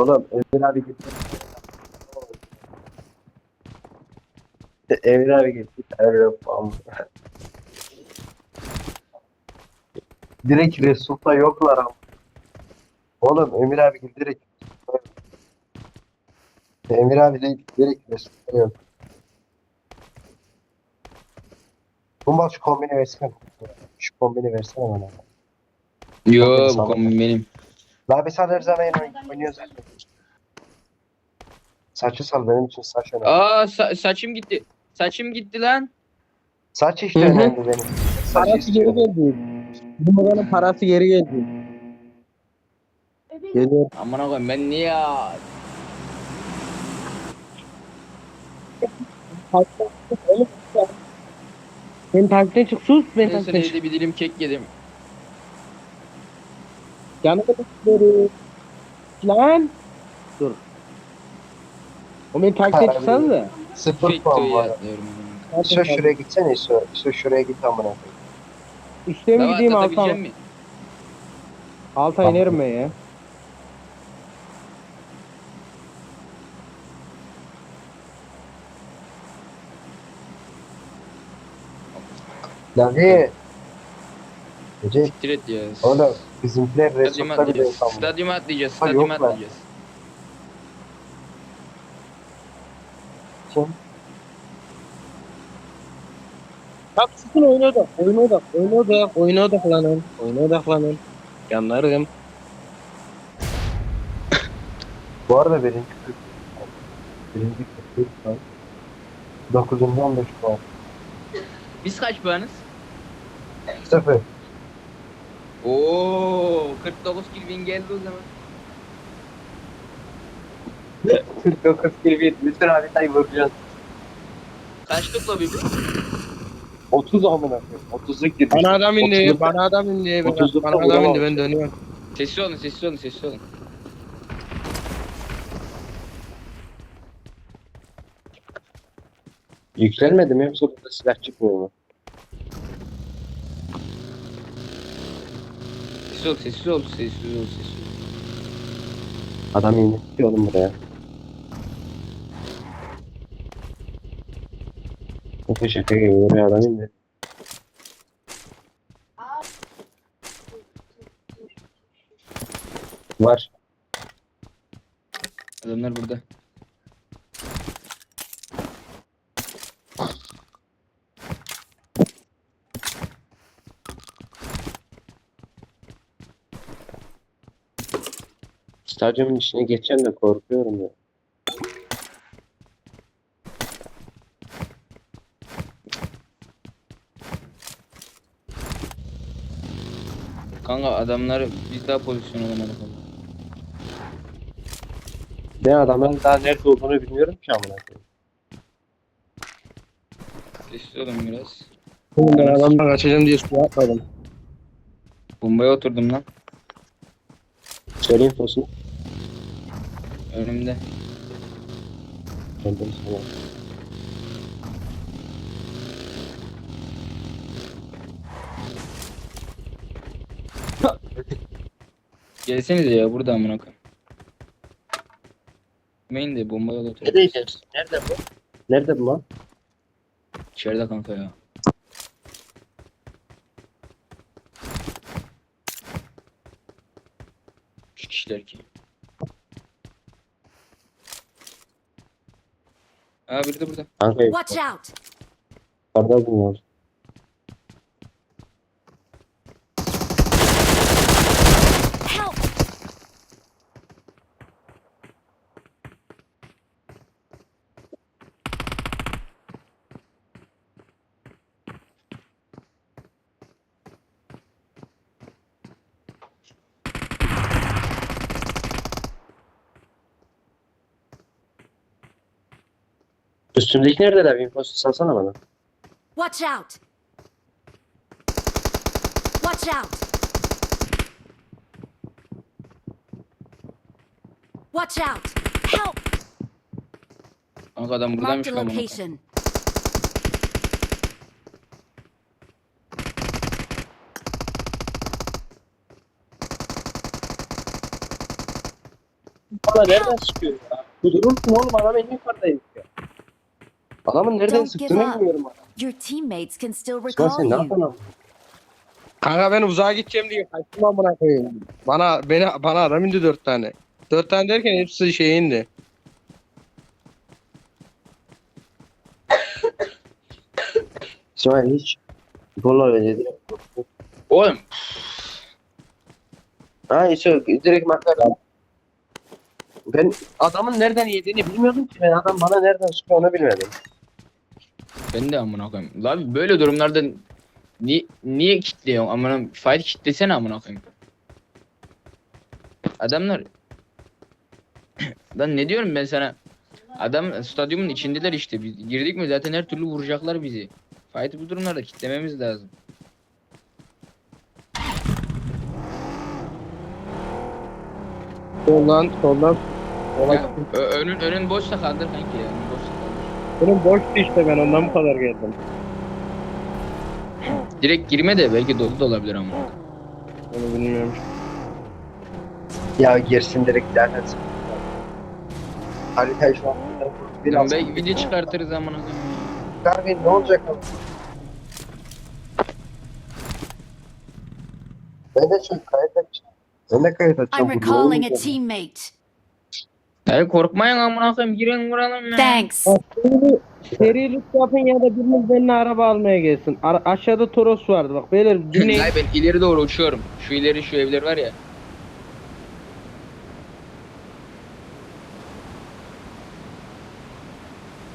Oğlum Emir abi gitti. Emir abi gitti. Tamam. direkt Resul'da yoklar ama. Oğlum Emir abi gitti direkt. Emir abi de direkt Resul'da yok. Bu maç kombini versene. Şu kombini versene bana. Yo bu kombin benim. La bir sal her zaman oyn- oynuyor zaten. Saçı sal benim için saç önemli. Aa sa- saçım gitti. Saçım gitti lan. Saç işte Hı hı. önemli benim. Saç Parası geri istiyorum. geldi. Bu babanın parası geri geldi. Geliyor. Aman koyayım ben niye ya? Ben takipten çık sus ben Ben takipten çık. evde bir dilim kek yedim. Yanına gidiyorum. Lan. Dur. O beni takipten Para çıksanız da. Sıfır puan atlıyorum. İso şuraya gitsene İso. İso şuraya git amına koyayım. Üste mi gideyim alta mı? mi? Alta inerim ben ya. Lavi. Gece Siktir et ya. oğlum bizimkiler Resul'da bile atlayacağız. Stadyuma atlayacağız. Ha, Stadyuma atlayacağız. Kim? Bak sıkın oyuna odak. Oyuna odak. Oyuna odak. Oyuna odaklanın. Oyuna odaklanın. Yanlarım. Bu arada birinci kırk. Birinci. Dokuzuncu on beş puan. Biz kaç puanız? Sıfır. Oo 49 kill win geldi o zaman. 49 kill bir. Lütfen haritayı vuracaksın. Kaçtık lobi bu? 30 amına koyayım. 30'luk girmiş. Bana adam indi. 30'luk Bana adam indi. Ben- Otuzlukta Bana adam indi. Ben dönüyorum. Sessiz olun sessiz olun sessiz olun. Yükselmedi mi yoksa burada silah çıkmıyor mu? Sessiz ol sessiz ol sessiz ol sessiz ol. Adam indi oğlum buraya. Şaka şaka gibi buraya adam indi. Var. Adamlar burada. Stadyumun içine geçeceğim de korkuyorum ya. Kanka adamlar biz daha pozisyon alamadık. Ben adamın daha nerede olduğunu bilmiyorum ki amına koyayım. Sessiz olun biraz. Oğlum Ben adamdan kaçacağım diye suya atladım. Bombaya oturdum lan. Söyle infosunu. Önümde. Kendim sana. Gelsenize ya burada amına koyayım. Main de bombaya da oturdu. Neredeydiniz? Nerede bu? Nerede bu lan? İçeride kanka ya. Üç kişiler ki. Aa biri de burada. Kanka Watch out! yukarıda bunlar. Help! Üstümdeki nerede de bir infosu salsana bana. Watch out! Watch out! Watch out! Help! Kanka adam Mark buradaymış the lan location. Bana nereden sıkıyor ya? Bu durursun oğlum adam en yukarıdaymış ya. Adamın nereden Don't sıktığını give up. bilmiyorum. adam. Your teammates can still recall sen ne you. yapıyorsun? Kanka ben uzağa gideceğim diye kaçtım amına koyayım. Bana beni bana adam indi dört tane. Dört tane derken hepsi şey indi. İsmail hiç Bunlar önce direkt. Oğlum Ha işte direkt makar. Ben Adamın nereden yediğini bilmiyordum ki. ben adam bana nereden sıkıyor onu bilmedim. Ben de amına koyayım. La abi böyle durumlarda ni niye kilitliyorsun amına fight kilitlesene amına koyayım. Adamlar Lan ne diyorum ben sana? Adam stadyumun içindeler işte. Biz girdik mi zaten her türlü vuracaklar bizi. Fight'ı bu durumlarda kitlememiz lazım. Soldan soldan. Ya, önün önün boşsa kaldır kanki ya. Benim boştu işte ben ondan bu kadar geldim. Direkt girme de belki dolu da olabilir ama. Onu bilmiyorum. Ya girsin direkt zaten. Haritayı şu an biraz belki video çıkartırız amına koyayım. Garvin ne olacak abi? Ben de şu kayıt açacağım. Ben de kayıt açacağım. I'm recalling a teammate. Ya korkmayın amına koyayım girin vuralım ya. Thanks. Serilik yapın ya da biriniz benimle araba almaya gelsin. Ara- aşağıda Toros vardı bak beyler dinleyin. Ay ben ileri doğru uçuyorum. Şu ileri şu evler var ya.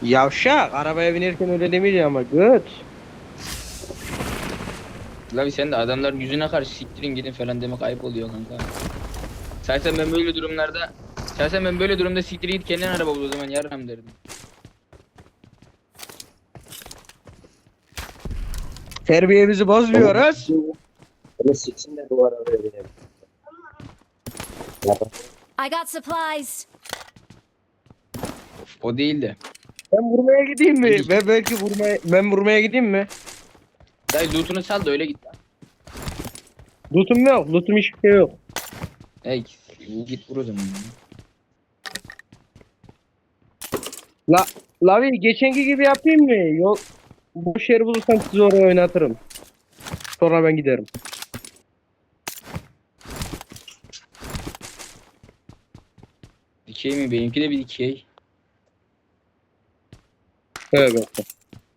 Yavşak arabaya binerken öyle demeyeceğim ama göt. Lavi sen de adamların yüzüne karşı siktirin gidin falan demek ayıp oluyor kanka. Şahsen ben böyle durumlarda Şahsen ben böyle durumda siktir git kendin araba bul o zaman yarram derdim. Terbiyemizi bozmuyoruz. Beni siksin de bu arabaya binelim. I got supplies. O değil de. Ben vurmaya gideyim mi? Ben belki vurmaya ben vurmaya gideyim mi? Dayı lootunu sal da öyle git lan. Lootum yok. Lootum hiçbir şey yok. Ey git vur o zaman. La Lavi geçenki gibi yapayım mı? Yol boş yer bulursam sizi oraya oynatırım. Sonra ben giderim. Dikey mi? Benimki de bir dikey. Evet.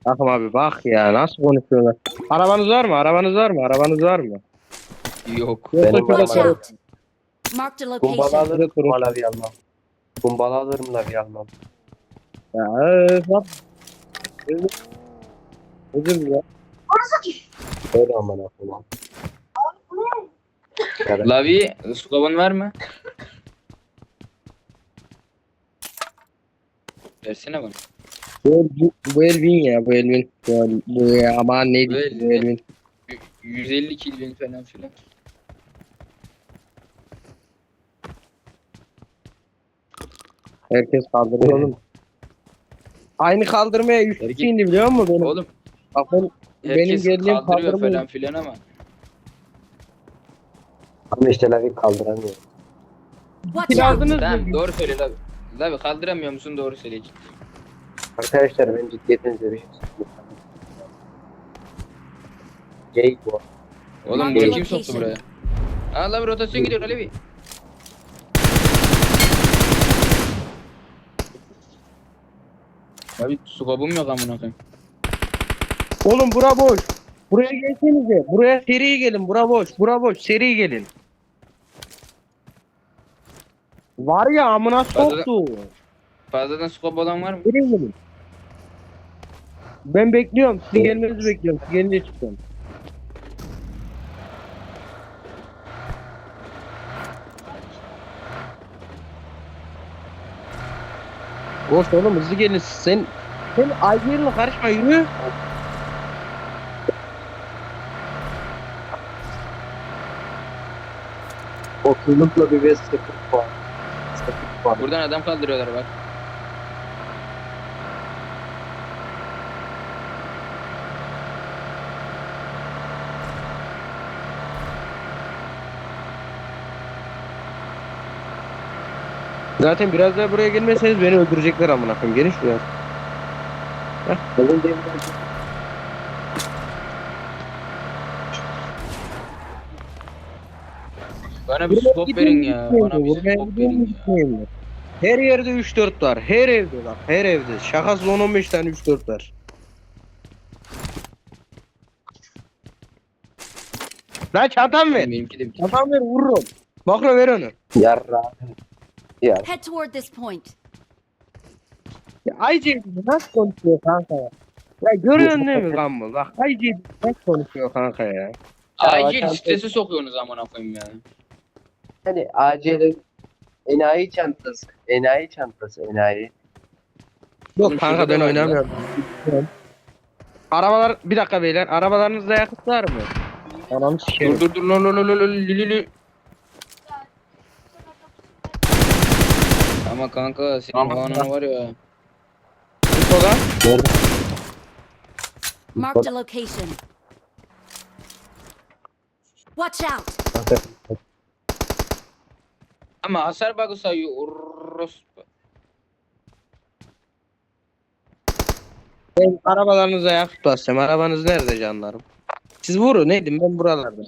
Bakın abi bak ya nasıl konuşuyorlar. Arabanız var mı? Arabanız var mı? Arabanız var mı? Yok. Yoksa Benim var, Watch sorun. out. Marked a Kumbala location. alırım, kumbala bir almam. Kumbala alırım da bir almam. Ya bak. Özür- dilerim. Öyle aman akıllı. Lavi, scope'un var mı? Versene bana. Bu, bu, bu Elvin ya bu Elvin. Bu, bu ya, aman neydi Bu bu Elvin. Elvin. Y- 150 kill falan filan. Herkes kaldırıyor oğlum. Aynı kaldırmaya 3 Herkes- kişi indi biliyor musun benim? Oğlum Bak ben, benim herkes geldiğim kaldırıyor kaldırmıyor. falan filan ama. Ama işte Lavi kaldıramıyor. Watch out. aldınız Tamam mı? doğru söyle Lavi. Lavi kaldıramıyor musun doğru söyle. Arkadaşlar ben ciddiyetinizle bir şey söyleyeyim. Gay bu. Oğlum Mark bunu kim soktu buraya? Aa Lavi rotasyon gidiyor Lavi. Abi scope'um yok amına koyayım. Oğlum bura boş. Buraya gelsenize. Buraya seri gelin. Bura boş. Bura boş. Seri gelin. Var ya amına soktu. Fazladan scope olan var mı? Seri gelin. Ben bekliyorum. Sizin gelmenizi bekliyorum. Siz gelince çıkıyorum. Boş oğlum hızlı gelin. Sen sen ayrıyla karışma yürü. Okulukla bir ve sıfır puan. Sıfır puan. Buradan adam kaldırıyorlar bak. Zaten biraz daha buraya gelmeseniz beni öldürecekler amına koyayım. Gelin şuraya. Bana bir scope verin ya. Bana bir scope verin ya. Her yerde 3-4 var. Her evde bak. Her evde. Şakası 10-15 tane 3-4 var. Lan çantam ver. Benimki de bir Çantam ver vururum. Makro ver onu. yarra. Ya Head toward this point. Ya nasıl konuşuyor kanka ya? Ya görüyorsun değil mi Gamble? Bak Ayce nasıl konuşuyor kanka ya? Acil stresi sokuyorsunuz amına koyayım ya. hani acele enayi çantası. Enayi çantası enayi. Yok kanka ben oynamıyorum. Arabalar bir dakika beyler arabalarınızda yakıt var mı? Sikerim. Dur dur dur lo lo lo lo lo Ama kanka senin Tamam. o ananı var ya. Tut o. Nerede? Marked a location. Watch out! Ama hasar bug'ı sayıyor. Orospu. Ben arabalarınıza yakıt basacağım. Arabanız nerede canlarım? Siz vurun neydim ben buralarda.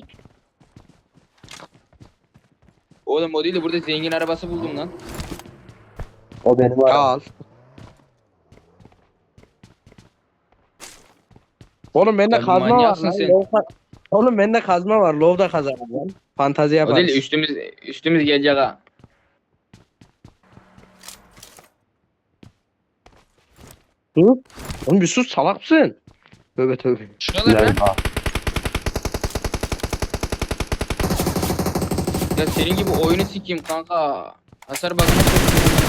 Oğlum o değil de burada zengin arabası buldum lan. O benim arabam. Al. Oğlum bende Sen kazma var manyaksın lan. sen. Oğlum bende kazma var. Lovda kazarım lan. Fantazi O yaparız. değil de üstümüz üstümüz gelecek ha. Sus. Oğlum bir sus salak mısın? Tövbe tövbe. Şuralar lan. Ya senin gibi oyunu sikeyim kanka. Hasar bug'ına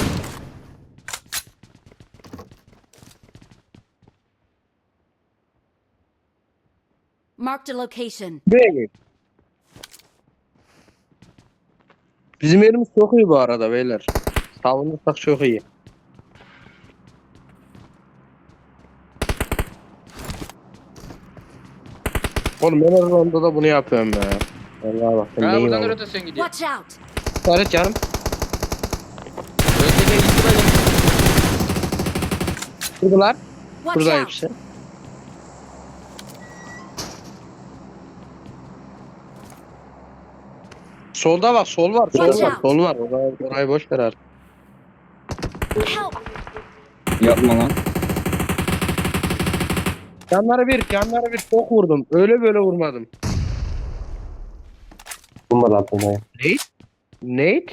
Marked a location. Buraya gel. Bizim yerimiz çok iyi bu arada beyler. Savunursak çok iyi. Oğlum ben her ronda da bunu yapıyorum ya. Vallahi bak ben Ha neyim buradan rotasyon gidiyor. Watch out! Evet canım. Öteki gitti böyle. Buradalar. Watch Burada out! Solda bak sol var sol Watch var out. sol var orayı, orayı boş ver artık. Help! Yapma lan. Canları bir canları bir çok vurdum öyle böyle vurmadım. Bunlar altındayım. Nate?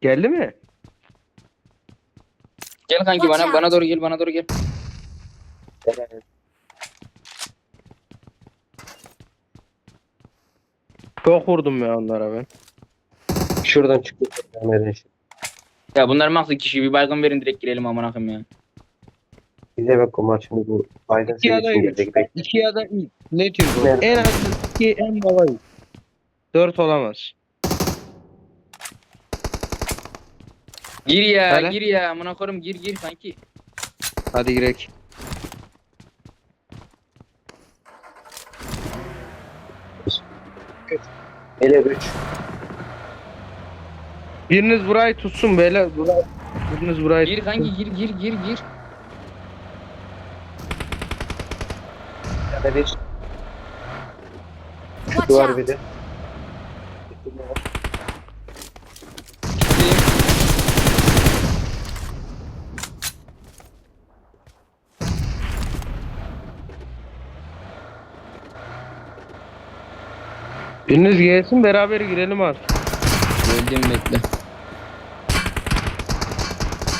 Geldi mi? Gel kanki Watch bana out. bana doğru gel bana doğru gel. Evet. Çok vurdum ya onlara ben. Şuradan çıkıyor. Ya bunlar maksı kişi bir baygın verin direkt girelim amına koyayım ya. Bize bak o maçını bu Biden İki ya da üç. İki ya da üç. Ne tür bu? Nerede? En az iki en baba üç. Dört olamaz. Gir ya Hele. gir ya amına koyayım gir gir kanki. Hadi girek. Ele 3. Biriniz burayı tutsun böyle. Burayı, biriniz burayı Gir tutsun. kanki gir gir gir gir. Ya da bir Watch duvar out! bir de. Biriniz gelsin beraber girelim artık. Öldüm bekle.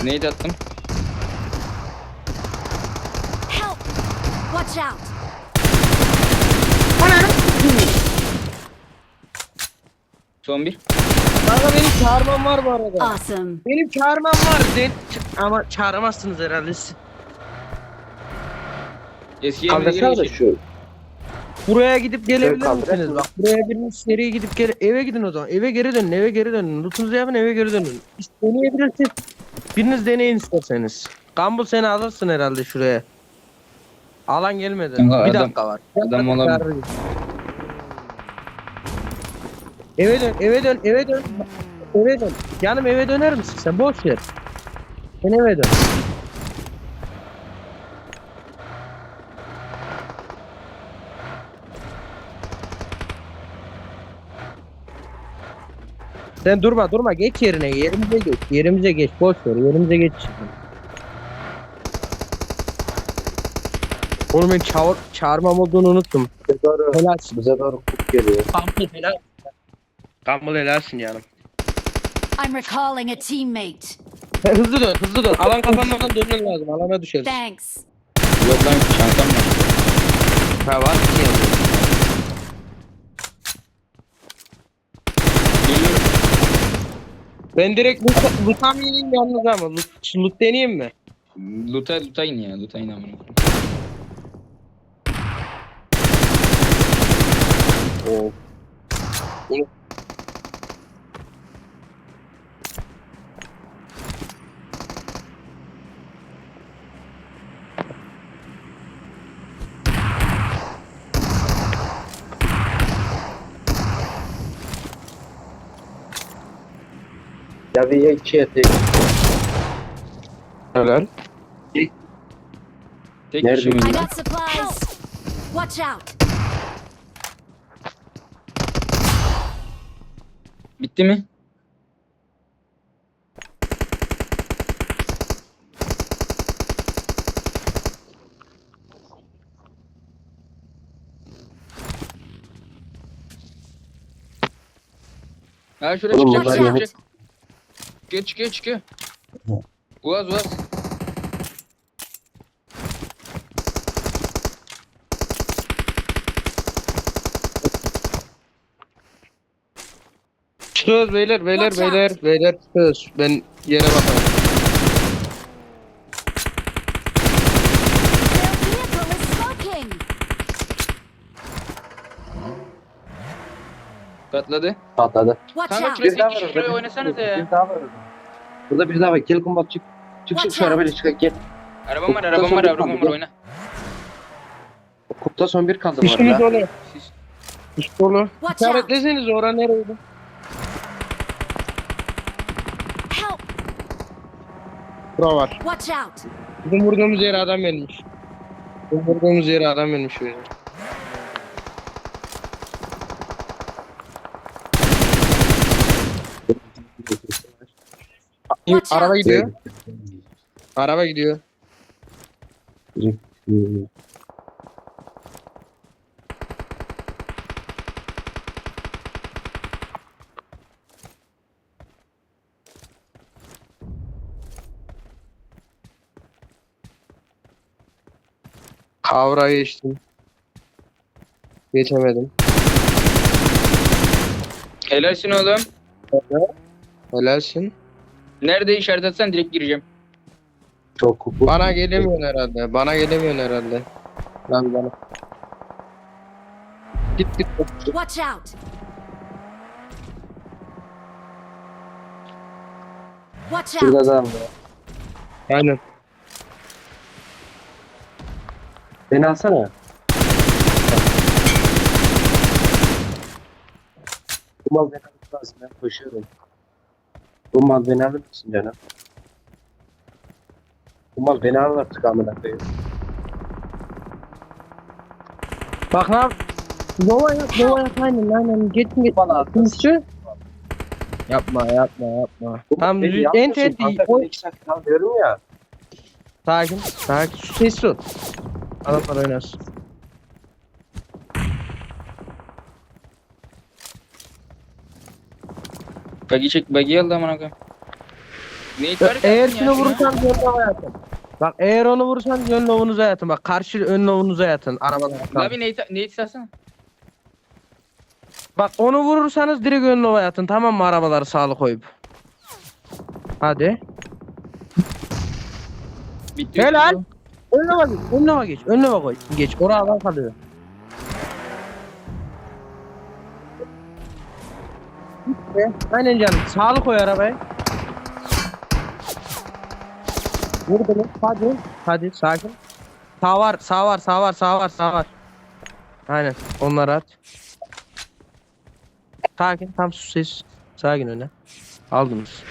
Neydi attım? Help! Watch out! Son bir. Kanka benim çağırmam var bu arada. Awesome. Benim çağırmam var. De ama çağıramazsınız herhalde siz. Eski yerine Kaldırsana da şu. Buraya gidip gelebilir kaldırak misiniz? mı? Bak buraya biriniz seriye gidip gele eve gidin o zaman. Eve geri dönün, eve geri dönün. Lootunuzu yapın, eve geri dönün. İşte deneyebilirsiniz. Biriniz deneyin isterseniz. Gumball seni alırsın herhalde şuraya. Alan gelmedi. Kanka bir adam- dakika var. adam olabilir. Eve dön, eve dön, eve dön. eve dön. Canım eve döner misin sen? Boş ver. Sen eve dön. Sen durma durma geç yerine yerimize geç yerimize geç boş ver yerimize geç. Oğlum ben çağır, çağırmam olduğunu unuttum. Bize doğru, Helalsin. bize doğru kurt geliyor. Kambul helal. Kambul helalsin canım. I'm recalling a teammate. Hızlı dön hızlı dön. Alan kapanmadan dönmen lazım. Alana düşeriz. Thanks. Yok lan şansım var. Ha var. Geliyorum. Ben direkt loot, loot'am yeneyim yalnız ama. Loot, loot deneyeyim mi? Luta luta in ya luta in amına. koyayım. Oo. Bir iki eti. Helal. Tek Nerede kişi? I got supplies. Watch out. Bitti mi? Ha şuraya Oğlum çıkacak, bunlar çıkacak, çıkacak. Çıkıyor çıkıyor çıkıyor. Uaz uaz. Çıkıyoruz beyler beyler beyler beyler çıkıyoruz. Ben yere bakarım. Patladı. Patladı. Watch Kanka out. Bir daha var orada. şuraya oynasanıza ya. Bir daha var orada. Burada bir daha var. Gel kumbat çık. Çık çık Watch şu out. arabayla çık gel. Arabam var arabam var arabam var oyna. Kurtta son bir kaldı bu İşimiz arada. dolu. Siz İş dolu. Watch out. İşaretleseniz orada nereydi? Help. Bura var. Watch out. Bizim vurduğumuz yere adam gelmiş. Bizim vurduğumuz yere adam gelmiş böyle. Watch Araba gidiyor. Araba gidiyor. Kavra geçtim. Geçemedim. Helalsin oğlum. Helalsin. Nerede işaret etsen direkt gireceğim. Çok kupu. Bana gelemiyorsun herhalde. Bana gelemiyorsun herhalde. Lan bana. Git git. Watch out. Watch out. adam var. Aynen. Beni alsana. Bu mal beni lazım. Ben koşuyorum. Bu mal beni alır mısın canım? Bu mal beni alır artık amına koyayım. Bak lan. Nova yap, Nova yap aynen aynen. Git git. Bana. Üstü. Yapma yapma yapma. Tam en kanka, O ben iki saat kal diyorum ya. sakin. Sakin. Sessiz ol. Adamlar oynasın. Bagi çek bagi aldı amına koyayım. Eğer ettin şunu ya şuna? vurursan yön lova yatın. Bak eğer onu vurursan yön lovunuza yatın. Bak karşı ön lovunuza yatın. Arabadan. Lavi ne ithal ne ithal Bak onu vurursanız direkt ön lova yatın. Tamam mı arabaları sağlı koyup. Hadi. Bitti. Helal. Ön lova geç. Ön lova geç. Ön lova koy. Geç. Oraya alan kalıyor. Aynen canım. Sağlı koy arabayı. Vurdu mu? Hadi. Hadi sakin. Sağ var, sağ var, sağ var, sağ var, sağ var. Aynen. Onları at. Sakin. Tam sus ses. Sakin öne. Aldınız.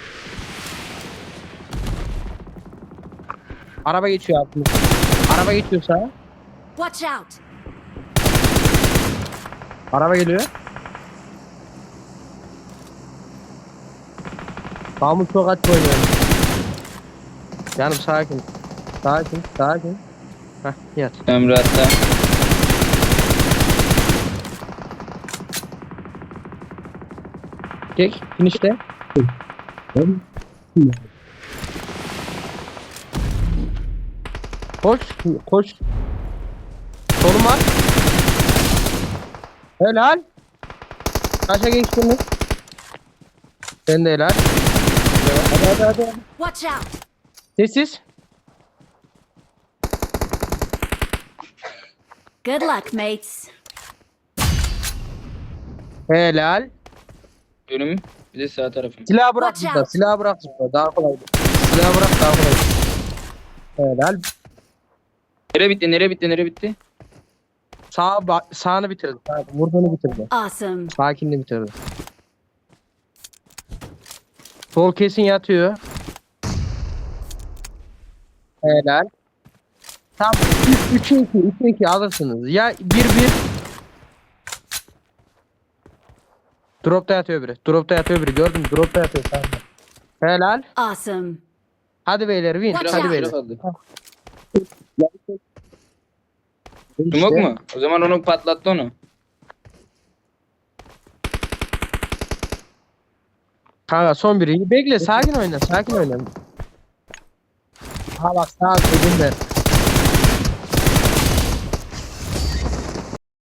Araba geçiyor altımız. Araba geçiyor sağa. Watch out! Araba geliyor. Mahmut çok aç oynuyor. Canım sakin. Sakin, sakin. Heh, yat. Emre hatta. Çek, finişte. Koş, koş. Solum var. Helal. Kaça geçtiniz? Sen de helal. Hadi hadi hadi. Watch out! Sessiz. Good luck, mates. Helal. Önüm. Bir de sağ tarafım. Silahı bırak Watch out. Silahı bırak burada. Daha kolay. Silahı bırak daha kolay. Helal. Nere bitti? Nere bitti? Nere bitti? Sağ ba- sağını bitirdi. Sağ, vurduğunu bitirdi. Awesome. Sakinliği bitirdi. Sol kesin yatıyor. Helal. Tam 3 2 3 2 alırsınız. Ya 1 1 Dropta yatıyor biri. Dropta yatıyor biri. Gördün mü? Dropta yatıyor sağda. Helal. Awesome. Hadi beyler win. Watch Hadi out. beyler. Smoke mu? O zaman onu patlattı onu. Kanka son biri. Bekle sakin oyna. Sakin oyna. Ha bak sağ dedim de.